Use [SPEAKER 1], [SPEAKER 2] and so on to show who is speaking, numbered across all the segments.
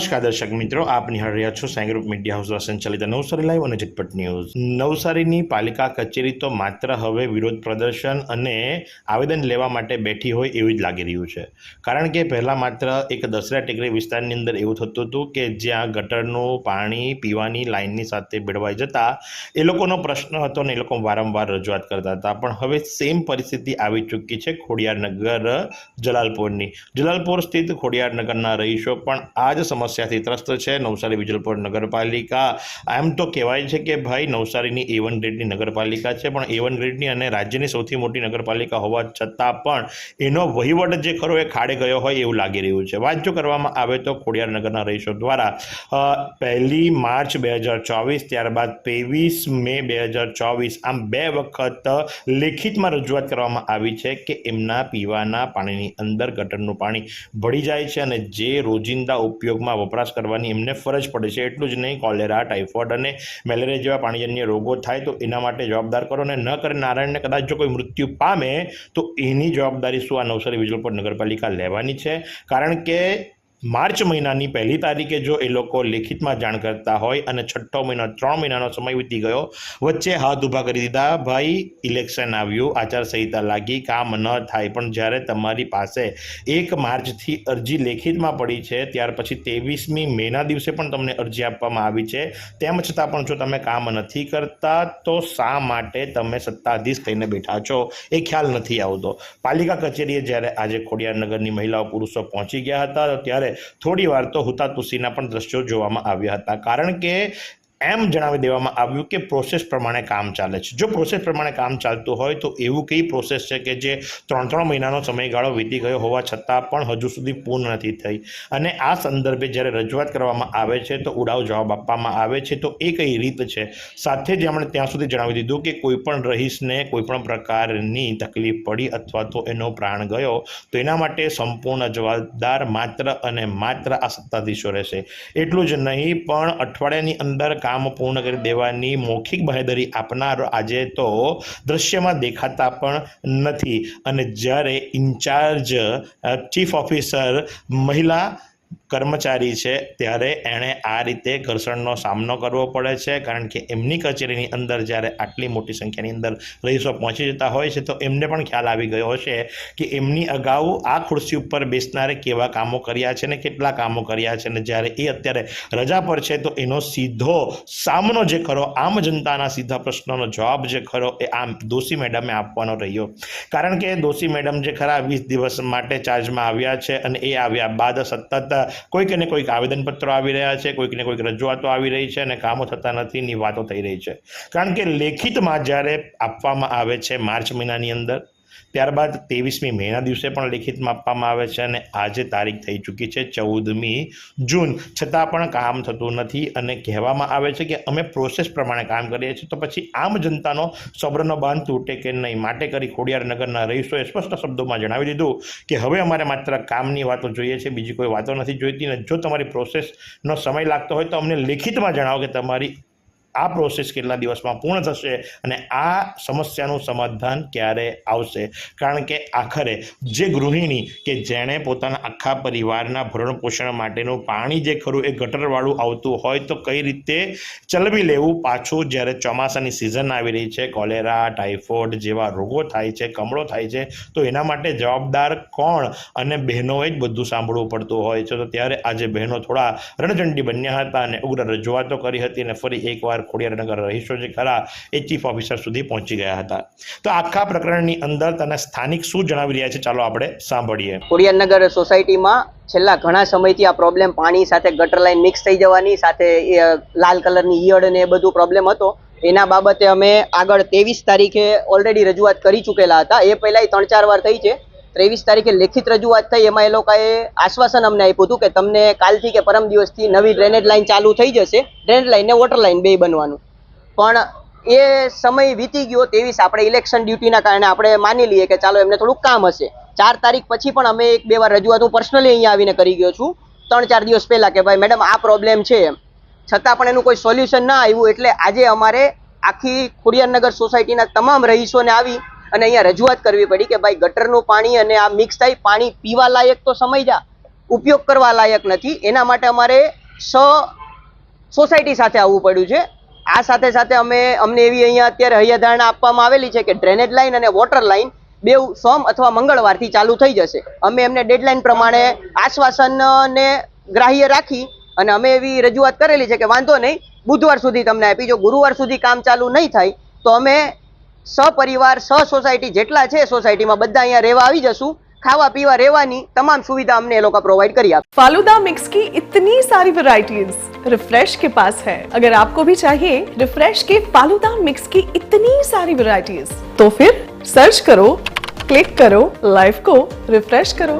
[SPEAKER 1] નમસ્કાર દર્શક મિત્રો, આપ નિહાળ રહ્યા છો સાઈ મીડિયા હાઉસ દ્વારા સંચાલિત નવસારી લાઈવ અને ઝટપટ ન્યૂઝ. નવસારીની પાલિકા કચેરી તો માત્ર હવે વિરોધ પ્રદર્શન અને આવેદન લેવા માટે બેઠી હોય એવું જ લાગી રહ્યું છે. કારણ કે પહેલાં માત્ર એક દસરા ટેકરી વિસ્તારની અંદર એવું થતું હતું કે જ્યાં ગટરનું પાણી, પીવાની લાઇનની સાથે ભેળવાઈ જતા એ લોકોનો પ્રશ્ન હતો ને એ લોકો વારંવાર રજૂઆત કરતા હતા. પણ હવે સેમ પરિસ્થિતિ આવી ચૂકી છે ખોડિયારનગર, જલાલપોરની. જલાલપોર સ્થિત ખોડિયારનગરના રહીશો પણ આ જ સમસ્યાથી ત્રસ્ત છે. નવસારી વિજલપોર નગરપાલિકા એમ તો કહેવાય છે કે ભાઈ નવસારીની એ વન ગ્રેડની નગરપાલિકા છે, પણ એ વન ગ્રેડની અને રાજ્યની સૌથી મોટી નગરપાલિકા હોવા છતાં પણ એનો વહીવટ જે ખરો એ ખાડે ગયો હોય એવું લાગી રહ્યું છે. વાત જો કરવામાં આવે તો ખોડિયાર નગરના રહીશો દ્વારા પહેલી માર્ચ બે હજાર ચોવીસ ત્યારબાદ ત્રેવીસ મે બે હજાર ચોવીસ આમ બે વખત લેખિતમાં રજૂઆત કરવામાં આવી છે કે એમના પીવાના પાણીની અંદર ગટરનું પાણી ભળી જાય છે અને જે રોજિંદા ઉપયોગમાં વપરાશ કરવાની એમને ફરજ પડે છે. એટલું જ નહીં, કોલેરા, ટાઇફોઇડ અને મેલેરિયા જેવા પાણીજન્ય રોગો થાય તો એના માટે જવાબદાર કરો અને ન કરે નારાયણને કદાચ જો કોઈ મૃત્યુ પામે તો એની જવાબદારી શું આ નવસારી વિજલપોર નગરપાલિકા લેવાની છે. કારણ કે માર્ચ મહિનાની પહેલી તારીખે જો એ લોકો લેખિતમાં જાણ કરતા હોય અને છઠ્ઠો મહિનો, ત્રણ મહિનાનો સમય વીતી ગયો, વચ્ચે હાથ ઊભા કરી દીધા. ભાઈ ઇલેક્શન આવ્યું, આચારસંહિતા લાગી, કામ ન થાય. પણ જ્યારે તમારી પાસે એક માર્ચથી અરજી લેખિતમાં પડી છે, ત્યાર પછી ત્રેવીસમી મેના દિવસે પણ તમને અરજી આપવામાં આવી છે. તેમ છતાં પણ જો તમે કામ નથી કરતા, તો શા માટે તમે સત્તાધીશ થઈને બેઠા છો? એ ખ્યાલ નથી આવતો. પાલિકા કચેરીએ જ્યારે આજે ખોડિયારનગરની મહિલાઓ પુરુષો પહોંચી ગયા હતા ત્યારે થોડી વાર તો હુતાતુસીના પણ દ્રશ્યો જોવામાં આવ્યા હતા. કારણ કે એમ જણાવી દેવામાં આવ્યું કે પ્રોસેસ પ્રમાણે કામ ચાલે છે. જો પ્રોસેસ પ્રમાણે કામ ચાલતું હોય તો એવું કઈ પ્રોસેસ છે કે જે ત્રણ ત્રણ મહિનાનો સમયગાળો વીતી ગયો હોવા છતાં પણ હજુ સુધી પૂર્ણ નથી થઈ? અને આ સંદર્ભે જ્યારે રજૂઆત કરવામાં આવે છે તો ઉડાવ જવાબ આપવામાં આવે છે તો એ કઈ રીત છે? સાથે જ એમણે ત્યાં સુધી જણાવી દીધું કે કોઈ પણ રહીશને કોઈ પણ પ્રકારની તકલીફ પડી અથવા તો એનો પ્રાણ ગયો, તો એના માટે સંપૂર્ણ જવાબદાર માત્ર અને માત્ર આ સત્તાધીશો રહેશે. એટલું જ નહીં, પણ અઠવાડિયાની અંદર કામ પૂર્ણ કરી દેવાની મૌખિક બાહેધરી આપનાર આજે તો દ્રશ્યમાં દેખાતા પણ નથી. અને જ્યારે ઇન્ચાર્જ ચીફ ઓફિસર, મહિલા કર્મચારી છે, ત્યારે એણે આ રીતે ઘર્ષણનો સામનો કરવો પડે છે, કારણ કે એમની કચેરીની અંદર જ્યારે આટલી મોટી સંખ્યાની અંદર રહીશો પહોંચી જતા હોય છે, તો એમને પણ ખ્યાલ આવી ગયો હશે કે એમની અગાઉ આ ખુરશી ઉપર બેસનારે કેવા કામો કર્યા છે ને કેટલા કામો કર્યા છે ને જ્યારે એ અત્યારે રજા પર છે, તો એનો સીધો સામનો જે ખરો, આમ જનતાના સીધા પ્રશ્નોનો જવાબ જે ખરો, એ આમ દોશી મેડમે આપવાનો રહ્યો. કારણ કે દોશી મેડમ જે ખરા વીસ દિવસ માટે ચાર્જમાં આવ્યા છે અને એ આવ્યા બાદ સતત કોઈક ને કોઈક આવેદનપત્રો આવી રહ્યા છે કોઈકને કોઈક રજૂઆતો આવી રહી છે અને કામો થતા નથી ની વાતો થઈ રહી છે. કારણ કે લેખિતમાં જ્યારે આપવામાં આવે છે, માર્ચ મહિનાની અંદર ત્યારબાદ ત્રેવીસમી મેના દિવસે પણ લેખિતમાં આપવામાં આવે છે અને આજે તારીખ થઈ ચૂકી છે ચૌદમી જૂન. છતાં પણ કામ થતું નથી અને કહેવામાં આવે છે કે અમે પ્રોસેસ પ્રમાણે કામ કરીએ છીએ. તો પછી આમ જનતાનો સબ્રનો બાંધ તૂટે કે નહીં? માટે કરી ખોડિયારનગરના રહીશોએ સ્પષ્ટ શબ્દોમાં જણાવી દીધું કે હવે અમારે માત્ર કામની વાતો જોઈએ છે, બીજી કોઈ વાતો નથી જોઈતી ને જો તમારી પ્રોસેસનો સમય લાગતો હોય તો અમને લેખિતમાં જણાવો કે તમારી આ પ્રોસેસ કેટલા દિવસમાં પૂર્ણ થશે અને આ સમસ્યાનું સમાધાન ક્યારે આવશે? કારણ કે આખરે જે ગૃહિણી કે જેણે પોતાના આખા પરિવારના ભરણ પોષણ માટેનું પાણી જે ખરું એ ગટરવાળું આવતું હોય તો કઈ રીતે ચલવી લેવું પાછું જ્યારે ચોમાસાની સિઝન આવી રહી છે, કોલેરા ટાઇફોઇડ જેવા રોગો થાય છે, કમળો થાય છે, તો એના માટે જવાબદાર કોણ અને બહેનોએ જ બધું સાંભળવું પડતું હોય છે. તો ત્યારે આજે બહેનો થોડા રણચંડી બન્યા હતા અને ઉગ્ર રજૂઆતો કરી હતી અને ફરી એકવાર ખોડિયારનગર રહીશો જે ખરા એ ચીફ ઓફિસર સુધી પહોંચી ગયા હતા. તો આખા પ્રકરણની અંદર તને સ્થાનિક શું જણાવી રહ્યા છે? ચાલો આપણે સાંભળીએ.
[SPEAKER 2] ખોડિયારનગર સોસાયટીમાં છેલ્લા ઘણા સમયથી આ પ્રોબ્લેમ પાણી સાથે ગટર લાઈન મિક્સ થઈ જવાની, સાથે લાલ કલરની ઈયળ ને એ બધું પ્રોબ્લેમ હતો. એના બાબતે અમે આગળ ત્રેવીસ તારીખે ઓલરેડી રજૂઆત કરી ચૂકેલા હતા. એ પહેલાં ત્રણ ચાર વાર થઈ છે. ત્રેવીસ તારીખે લેખિત રજૂઆત થઈ. એમાં એ લોકોએ આશ્વાસન અમને આપ્યું હતું કે તમને કાલથી કે પરમ દિવસથી નવી ડ્રેનેજ લાઈન ચાલુ થઈ જશે. ડ્રેનેજ લાઇન ને વોટર લાઇન બે બનવાનું. પણ એ સમય વીતી ગયો ત્રેવીસ આપણે ઇલેક્શન ડ્યુટીના કારણે આપણે માની લઈએ કે ચાલો એમને થોડુંક કામ હશે. ચાર તારીખ પછી પણ અમે એક બે વાર રજૂઆત હું પર્સનલી અહીંયા આવીને કરી ગયો છું. ત્રણ ચાર દિવસ પહેલાં કે ભાઈ મેડમ આ પ્રોબ્લેમ છે એમ. છતાં પણ એનું કોઈ સોલ્યુશન ના આવ્યું એટલે આજે અમારે આખી ખોડિયારનગર સોસાયટીના તમામ રહીશોને આવી અને અહીંયા રજૂઆત કરવી પડી કે ભાઈ ગટરનું પાણી અને આ મિક્સ થાય, પાણી પીવા લાયક તો સમય જા. ઉપયોગ કરવા લાયક નથી. એના માટે અમારે સ સોસાયટી સાથે આવવું પડ્યું છે. આ સાથે સાથે અમે, અમને એવી અહીંયા અત્યારે હૈયાધારણા આપવામાં આવેલી છે કે ડ્રેનેજ લાઇન અને વોટર લાઇન બેઉ સોમ અથવા મંગળવારથી ચાલુ થઈ જશે. અમે એમને ડેડલાઇન પ્રમાણે આશ્વાસનને ગ્રાહ્ય રાખી અને અમે એવી રજૂઆત કરેલી છે કે વાંધો નહીં, બુધવાર સુધી તમને આપી. જો ગુરુવાર સુધી કામ ચાલુ નહીં થાય, તો અમે સપરિવાર સ સોસાયટી જેટલા છે સોસાયટીમાં બધા અહીંયા રહેવા આવી જશું ખાવા પીવા રહેવાની તમામ સુવિધા અમને એ લોકો પ્રોવાઈડ કરી આપે
[SPEAKER 3] फालूदा मिक्स की इतनी सारी वैरायटीज रिफ्रेश के पास है अगर आपको भी चाहिए रिफ्रेश के फालूदा मिक्स की इतनी सारी वैरायटीज तो फिर सर्च करो क्लिक करो लाइफ को रिफ्रेश करो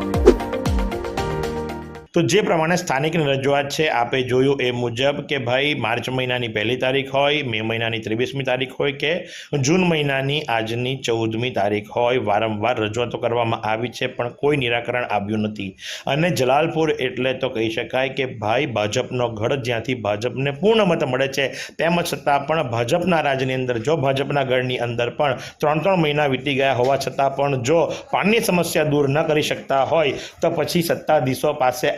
[SPEAKER 1] તો જે પ્રમાણે સ્થાનિકની રજૂઆત છે, આપે જોયું એ મુજબ કે ભાઈ માર્ચ મહિનાની પહેલી તારીખ હોય, મે મહિનાની ત્રેવીસમી તારીખ હોય કે જૂન મહિનાની આજની ચૌદમી તારીખ હોય, વારંવાર રજૂઆતો કરવામાં આવી છે, પણ કોઈ નિરાકરણ આવ્યું નથી. અને જલાલપુર એટલે તો કહી શકાય કે ભાઈ ભાજપનો ગઢ જ્યાંથી ભાજપને પૂર્ણ મત મળે છે, તેમ છતાં પણ ભાજપના રાજની અંદર જો, ભાજપના ગઢની અંદર પણ ત્રણ ત્રણ મહિના વીતી ગયા હોવા છતાં પણ જો પાણીની સમસ્યા દૂર ન કરી શકતા હોય, તો પછી સત્તાધીશો પાસે